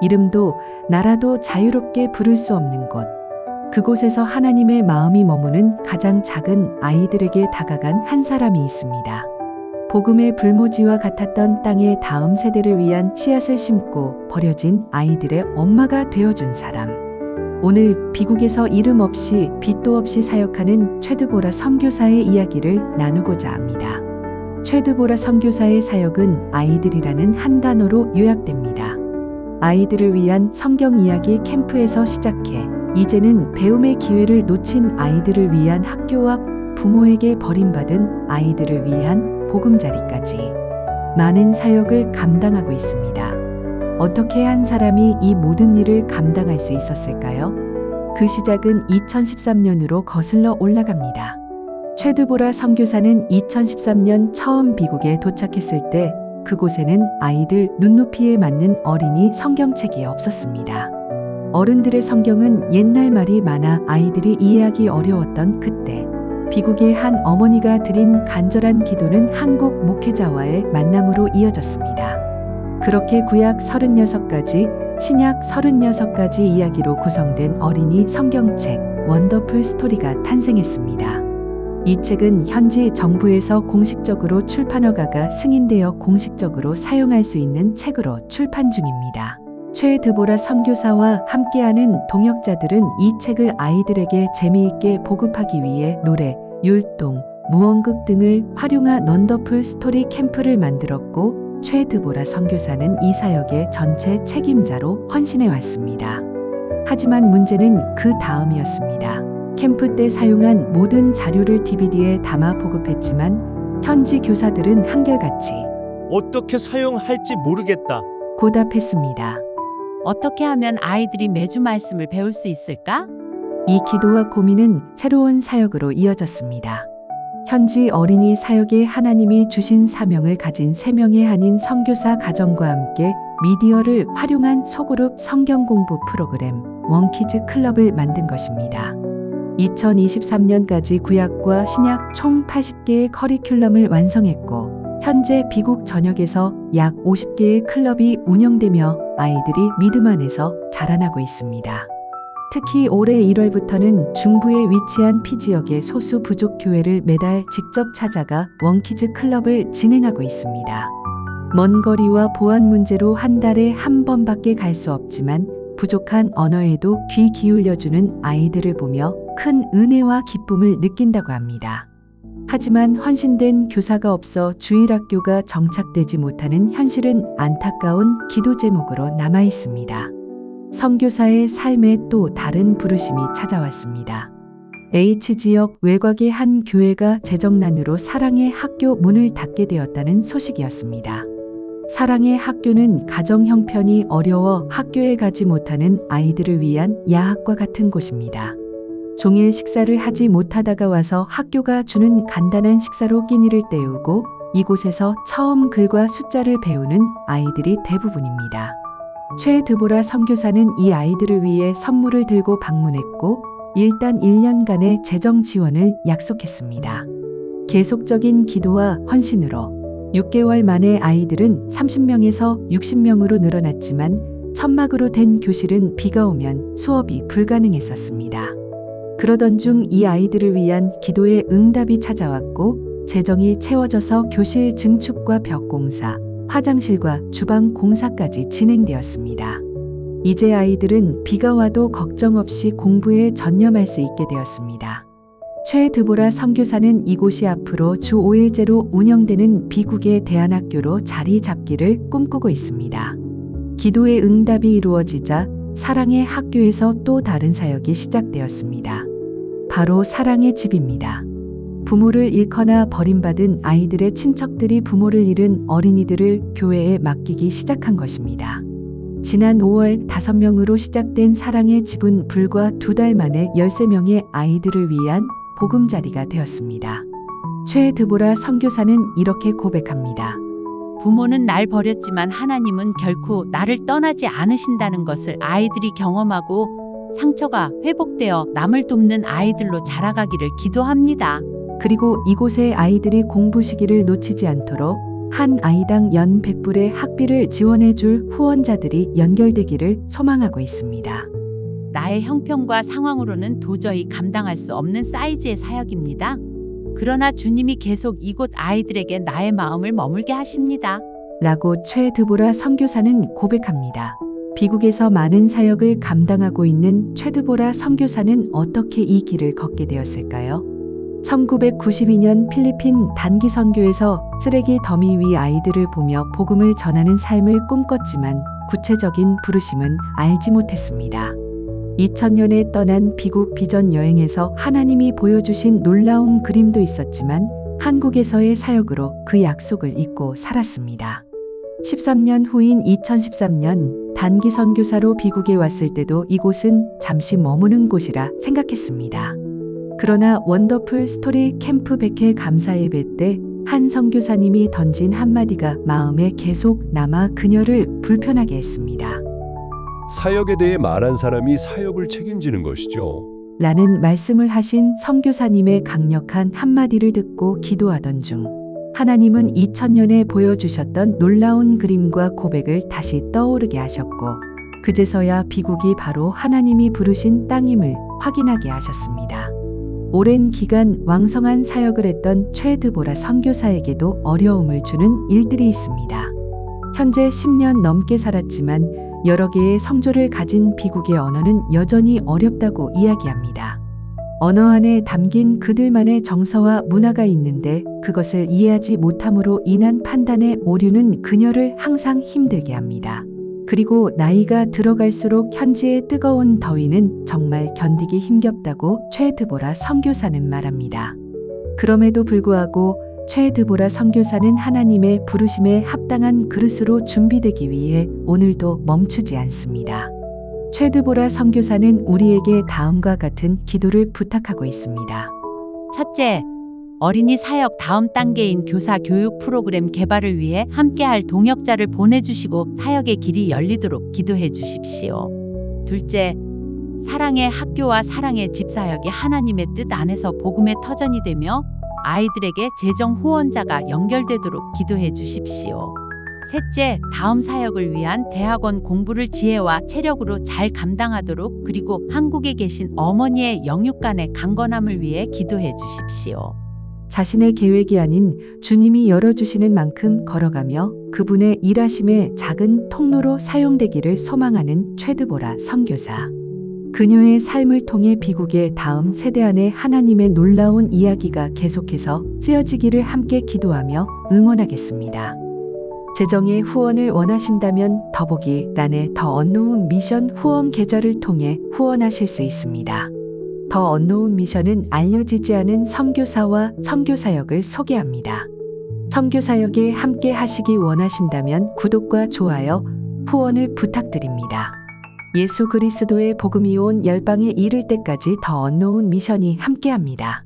이름도 나라도 자유롭게 부를 수 없는 곳. 그곳에서 하나님의 마음이 머무는 가장 작은 아이들에게 다가간 한 사람이 있습니다. 복음의 불모지와 같았던 땅의 다음 세대를 위한 씨앗을 심고 버려진 아이들의 엄마가 되어준 사람. 오늘 비국에서 이름 없이 빛도 없이 사역하는 최드보라 선교사의 이야기를 나누고자 합니다. 최드보라 선교사의 사역은 아이들이라는 한 단어로 요약됩니다. 아이들을 위한 성경 이야기 캠프에서 시작해 이제는 배움의 기회를 놓친 아이들을 위한 학교와 부모에게 버림받은 아이들을 위한 보금자리까지 많은 사역을 감당하고 있습니다. 어떻게 한 사람이 이 모든 일을 감당할 수 있었을까요? 그 시작은 2013년으로 거슬러 올라갑니다. 최드보라 선교사는 2013년 처음 미국에 도착했을 때 그곳에는 아이들 눈높이에 맞는 어린이 성경책이 없었습니다. 어른들의 성경은 옛날 말이 많아 아이들이 이해하기 어려웠던 그때 비국의 한 어머니가 드린 간절한 기도는 한국 목회자와의 만남으로 이어졌습니다. 그렇게 구약 36가지, 신약 36가지 이야기로 구성된 어린이 성경책 원더풀 스토리가 탄생했습니다. 이 책은 현지 정부에서 공식적으로 출판허가가 승인되어 공식적으로 사용할 수 있는 책으로 출판 중입니다. 최드보라 선교사와 함께하는 동역자들은 이 책을 아이들에게 재미있게 보급하기 위해 노래, 율동, 무언극 등을 활용한 원더풀 스토리 캠프를 만들었고 최드보라 선교사는 이 사역의 전체 책임자로 헌신해 왔습니다. 하지만 문제는 그 다음이었습니다. 캠프 때 사용한 모든 자료를 DVD에 담아 보급했지만 현지 교사들은 한결같이 어떻게 사용할지 모르겠다. 고답했습니다. 어떻게 하면 아이들이 매주 말씀을 배울 수 있을까? 이 기도와 고민은 새로운 사역으로 이어졌습니다. 현지 어린이 사역에 하나님이 주신 사명을 가진 세 명의 한인 선교사 가정과 함께 미디어를 활용한 소그룹 성경 공부 프로그램 원키즈 클럽을 만든 것입니다. 2023년까지 구약과 신약 총 80개의 커리큘럼을 완성했고 현재 미국 전역에서 약 50개의 클럽이 운영되며 아이들이 믿음 안에서 자라나고 있습니다. 특히 올해 1월부터는 중부에 위치한 피지역의 소수 부족 교회를 매달 직접 찾아가 원키즈 클럽을 진행하고 있습니다. 먼 거리와 보안 문제로 한 달에 한 번밖에 갈 수 없지만 부족한 언어에도 귀 기울여주는 아이들을 보며 큰 은혜와 기쁨을 느낀다고 합니다. 하지만 헌신된 교사가 없어 주일학교가 정착되지 못하는 현실은 안타까운 기도 제목으로 남아 있습니다. 선교사의 삶에 또 다른 부르심이 찾아왔습니다. H지역 외곽의 한 교회가 재정난으로 사랑의 학교 문을 닫게 되었다는 소식이었습니다. 사랑의 학교는 가정 형편이 어려워 학교에 가지 못하는 아이들을 위한 야학과 같은 곳입니다. 종일 식사를 하지 못하다가 와서 학교가 주는 간단한 식사로 끼니를 때우고 이곳에서 처음 글과 숫자를 배우는 아이들이 대부분입니다. 최드보라 선교사는 이 아이들을 위해 선물을 들고 방문했고 일단 1년간의 재정 지원을 약속했습니다. 계속적인 기도와 헌신으로 6개월 만에 아이들은 30명에서 60명으로 늘어났지만 천막으로 된 교실은 비가 오면 수업이 불가능했었습니다. 그러던 중 이 아이들을 위한 기도의 응답이 찾아왔고 재정이 채워져서 교실 증축과 벽 공사, 화장실과 주방 공사까지 진행되었습니다. 이제 아이들은 비가 와도 걱정 없이 공부에 전념할 수 있게 되었습니다. 최드보라 선교사는 이곳이 앞으로 주 5일제로 운영되는 비국의 대안학교로 자리 잡기를 꿈꾸고 있습니다. 기도의 응답이 이루어지자 사랑의 학교에서 또 다른 사역이 시작되었습니다. 바로 사랑의 집입니다. 부모를 잃거나 버림받은 아이들의 친척들이 부모를 잃은 어린이들을 교회에 맡기기 시작한 것입니다. 지난 5월 5명으로 시작된 사랑의 집은 불과 두 달 만에 13명의 아이들을 위한 보금자리가 되었습니다. 최드보라 선교사는 이렇게 고백합니다. 부모는 날 버렸지만 하나님은 결코 나를 떠나지 않으신다는 것을 아이들이 경험하고 상처가 회복되어 남을 돕는 아이들로 자라가기를 기도합니다. 그리고 이곳의 아이들이 공부 시기를 놓치지 않도록 한 아이당 연 100불의 학비를 지원해 줄 후원자들이 연결되기를 소망하고 있습니다. 나의 형편과 상황으로는 도저히 감당할 수 없는 사이즈의 사역입니다. 그러나 주님이 계속 이곳 아이들에게 나의 마음을 머물게 하십니다. 라고 최 드보라 선교사는 고백합니다. 비국에서 많은 사역을 감당하고 있는 최드보라 선교사는 어떻게 이 길을 걷게 되었을까요? 1992년 필리핀 단기 선교에서 쓰레기 더미 위 아이들을 보며 복음을 전하는 삶을 꿈꿨지만 구체적인 부르심은 알지 못했습니다. 2000년에 떠난 비국 비전 여행에서 하나님이 보여주신 놀라운 그림도 있었지만 한국에서의 사역으로 그 약속을 잊고 살았습니다. 13년 후인 2013년 단기 선교사로 비국에 왔을 때도 이곳은 잠시 머무는 곳이라 생각했습니다. 그러나 원더풀 스토리 캠프 100회 감사 예배 때 한 선교사님이 던진 한마디가 마음에 계속 남아 그녀를 불편하게 했습니다. 사역에 대해 말한 사람이 사역을 책임지는 것이죠. 라는 말씀을 하신 선교사님의 강력한 한마디를 듣고 기도하던 중 하나님은 2000년에 보여주셨던 놀라운 그림과 고백을 다시 떠오르게 하셨고 그제서야 비국이 바로 하나님이 부르신 땅임을 확인하게 하셨습니다. 오랜 기간 왕성한 사역을 했던 최드보라 선교사에게도 어려움을 주는 일들이 있습니다. 현재 10년 넘게 살았지만 여러 개의 성조를 가진 비국의 언어는 여전히 어렵다고 이야기합니다. 언어 안에 담긴 그들만의 정서와 문화가 있는데 그것을 이해하지 못함으로 인한 판단의 오류는 그녀를 항상 힘들게 합니다. 그리고 나이가 들어갈수록 현지의 뜨거운 더위는 정말 견디기 힘겹다고 최드보라 선교사는 말합니다. 그럼에도 불구하고 최드보라 선교사는 하나님의 부르심에 합당한 그릇으로 준비되기 위해 오늘도 멈추지 않습니다. 최드보라 선교사는 우리에게 다음과 같은 기도를 부탁하고 있습니다. 첫째, 어린이 사역 다음 단계인 교사 교육 프로그램 개발을 위해 함께할 동역자를 보내주시고 사역의 길이 열리도록 기도해 주십시오. 둘째, 사랑의 학교와 사랑의 집 사역이 하나님의 뜻 안에서 복음의 터전이 되며 아이들에게 재정 후원자가 연결되도록 기도해 주십시오. 셋째, 다음 사역을 위한 대학원 공부를 지혜와 체력으로 잘 감당하도록 그리고 한국에 계신 어머니의 영육간의 강건함을 위해 기도해 주십시오. 자신의 계획이 아닌 주님이 열어주시는 만큼 걸어가며 그분의 일하심의 작은 통로로 사용되기를 소망하는 최드보라 선교사. 그녀의 삶을 통해 비국의 다음 세대 안에 하나님의 놀라운 이야기가 계속해서 쓰여지기를 함께 기도하며 응원하겠습니다. 재정의 후원을 원하신다면 더보기란에 더 언노운 미션 후원 계좌를 통해 후원하실 수 있습니다. 더 언노운 미션은 알려지지 않은 선교사와 선교사역을 소개합니다. 선교사역에 함께 하시기 원하신다면 구독과 좋아요, 후원을 부탁드립니다. 예수 그리스도의 복음이 온 열방에 이를 때까지 더 언노운 미션이 함께합니다.